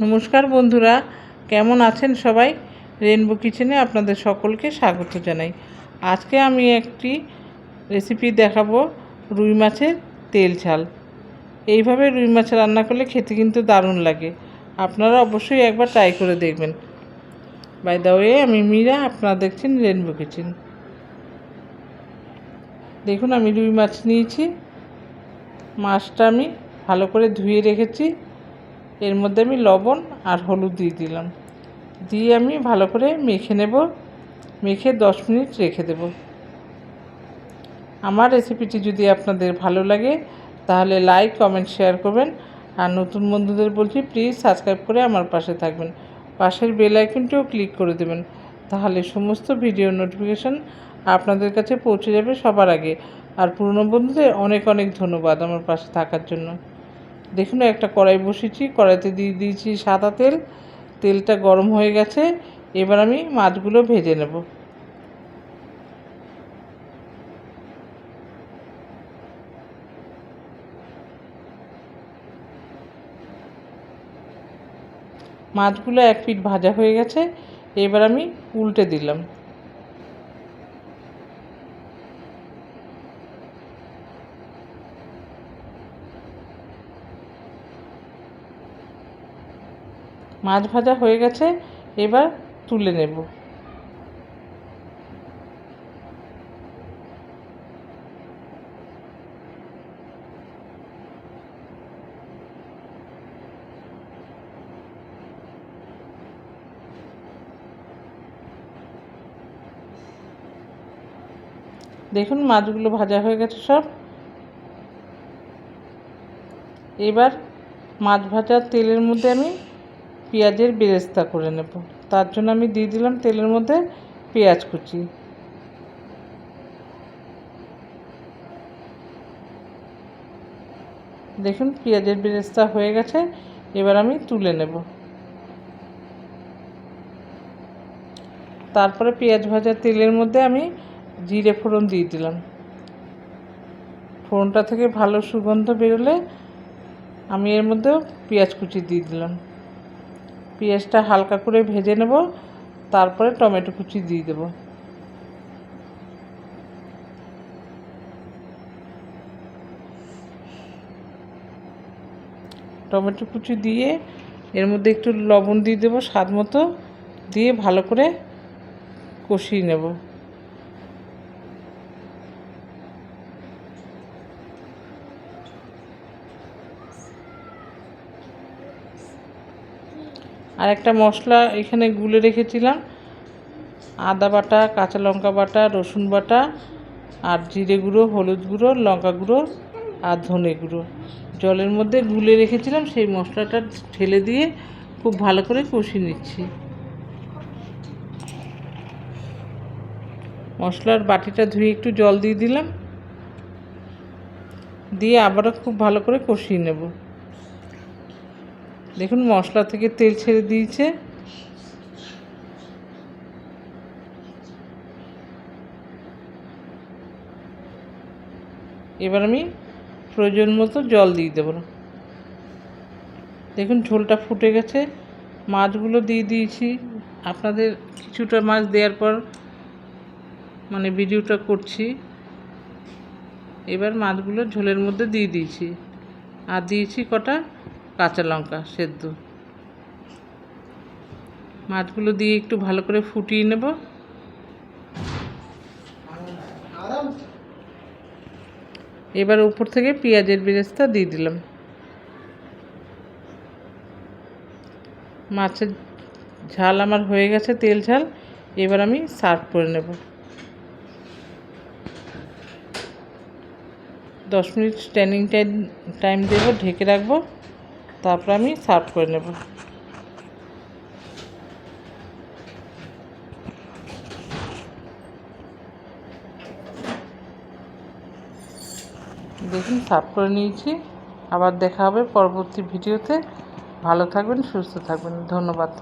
নমস্কার বন্ধুরা, কেমন আছেন সবাই? রেনবো কিচেনে আপনাদের সকলকে স্বাগত জানাই। আজকে আমি একটি রেসিপি দেখাবো, রুই মাছের তেল ঝাল। এইভাবে রুই মাছ রান্না করলে খেতে কিন্তু দারুণ লাগে। আপনারা অবশ্যই একবার ট্রাই করে দেখবেন। বাই দা ওয়ে আমি মীরা, আপনারা দেখছেন রেনবো কিচেন দেখুন, আমি রুই মাছ নিয়েছি। মাছটা আমি ভালো করে ধুয়ে রেখেছি। এর মধ্যে আমি লবণ আর হলুদ দিয়ে দিলাম। দিয়ে আমি ভালো করে মেখে নেব। মেখে দশ মিনিট রেখে দেব। আমার রেসিপিটি যদি আপনাদের ভালো লাগে, তাহলে লাইক, কমেন্ট, শেয়ার করবেন। আর নতুন বন্ধুদের বলছি, প্লিজ সাবস্ক্রাইব করে আমার পাশে থাকবেন। পাশের বেল আইকনটিও ক্লিক করে দেবেন। তাহলে সমস্ত ভিডিও নোটিফিকেশান আপনাদের কাছে পৌঁছে যাবে সবার আগে। আর পুরনো বন্ধুদের অনেক অনেক ধন্যবাদ আমার পাশে থাকার জন্য। দেখুন, একটা কড়াই বসিয়েছি, কড়াইতে দিয়ে দিয়েছি সাদা তেল, তেলটা গরম হয়ে গেছে, এবার আমি মাছগুলো ভেজে নেব। মাছগুলো এক পিঠ ভাজা হয়ে গেছে, এবার আমি উল্টে দিলাম। মাছ ভাজা হয়ে গেছে, এবার তুলে নেব। দেখুন মাছগুলো ভাজা হয়ে গেছে সব। এবার মাছ ভাজার তেলের মধ্যে আমি পেঁয়াজের বেরেস্তা করে নেব। তার জন্য আমি দিয়ে দিলাম তেলের মধ্যে পেঁয়াজ কুচি। দেখুন, পেঁয়াজের বেরেস্তা হয়ে গেছে। এবার আমি তুলে নেব। তারপরে পেঁয়াজ ভাজা তেলের মধ্যে আমি জিরে ফোড়ন দিয়ে দিলাম। ফোড়নটা থেকে ভালো সুগন্ধ বেরোলে আমি এর মধ্যেও পেঁয়াজ কুচি দিয়ে দিলাম। পেঁয়াজটা হালকা করে ভেজে নেব, তারপরে টমেটো কুচি দিয়ে দেব। টমেটো কুচি দিয়ে এর মধ্যে একটু লবণ দিয়ে দেবো স্বাদ মতো, দিয়ে ভালো করে কষিয়ে নেব। আর একটা মশলা এখানে গুলে রেখেছিলাম। আদা বাটা, কাঁচা লঙ্কা বাটা, রসুন বাটা আর জিরে গুঁড়ো, হলুদ গুঁড়ো, লঙ্কা গুঁড়ো আর ধনে গুঁড়ো। জলের মধ্যে গুলে রেখেছিলাম, সেই মশলাটা ঢেলে দিয়ে খুব ভালো করে কষিয়ে নিচ্ছি। মশলার বাটিটা ধুয়ে একটু জল দিয়ে দিলাম। দিয়ে আবারও খুব ভালো করে কষিয়ে নেব। দেখুন, মশলা থেকে তেল ছেড়ে দিয়েছে। এবার আমি প্রয়োজন মতো জল দিয়ে দেবো দেখুন, ঝোলটা ফুটে গেছে। মাছগুলো দিয়ে দিয়েছি। আপনাদের কিছুটা মাছ দেওয়ার পর মানে ভিডিওটা করছি। এবার মাছগুলো ঝোলের মধ্যে দিয়ে দিয়েছি। আর দিয়েছি কটা কাঁচা লঙ্কা সেদ্ধ। মাছগুলো দিয়ে একটু ভালো করে ফুটিয়ে নেব। এবার উপর থেকে পেঁয়াজের বেরেস্তা দিয়ে দিলাম। মাছের ঝাল আমার হয়ে গেছে, তেল ঝাল। এবার আমি সার্ভ করে নেব। দশ মিনিট স্ট্যান্ডিং টাইম টাইম দেবো, ঢেকে রাখব। তারপর আমি সার্ভ করে নেব। দেখুন, সার্ভ করে নিয়েছি। আবার দেখা হবে পরবর্তী ভিডিওতে। ভালো থাকবেন, সুস্থ থাকবেন। ধন্যবাদ।